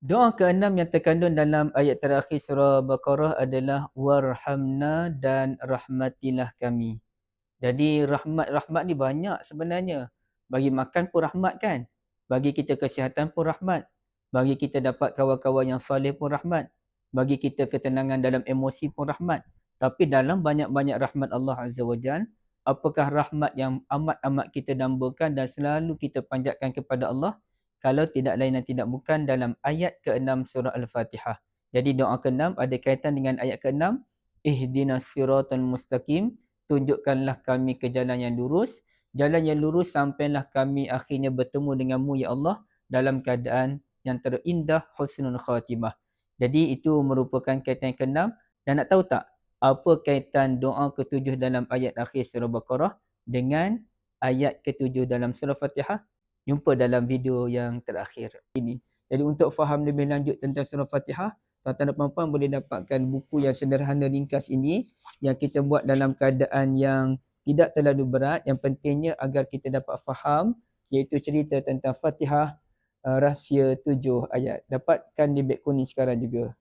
Doa keenam yang terkandung dalam ayat terakhir surah Baqarah adalah warhamna dan rahmatilah kami. Jadi rahmat-rahmat ni banyak sebenarnya. Bagi makan pun rahmat kan? Bagi kita kesihatan pun rahmat. Bagi kita dapat kawan-kawan yang salih pun rahmat. Bagi kita ketenangan dalam emosi pun rahmat. Tapi dalam banyak-banyak rahmat Allah Azza wa Jal, apakah rahmat yang amat-amat kita dambakan dan selalu kita panjatkan kepada Allah kalau tidak lain dan tidak bukan dalam ayat ke-6 surah Al-Fatihah. Jadi doa ke-6 ada kaitan dengan ayat ke-6. Ihdinas siratal mustaqim. Tunjukkanlah kami ke jalan yang lurus. Jalan yang lurus sampailah kami akhirnya bertemu denganmu ya Allah dalam keadaan yang terindah husnul khatimah. Jadi itu merupakan kaitan yang ke-6. Dan nak tahu tak apa kaitan doa ke-7 dalam ayat akhir surah Baqarah dengan ayat ke-7 dalam surah Fatihah? Jumpa dalam video yang terakhir ini. Jadi untuk faham lebih lanjut tentang surah Fatihah, tuan-tuan dan puan-puan boleh dapatkan buku yang sederhana ringkas ini yang kita buat dalam keadaan yang tidak terlalu berat. Yang pentingnya agar kita dapat faham iaitu cerita tentang Fatihah uh, rahsia tujuh ayat. Dapatkan di beg kuning sekarang juga.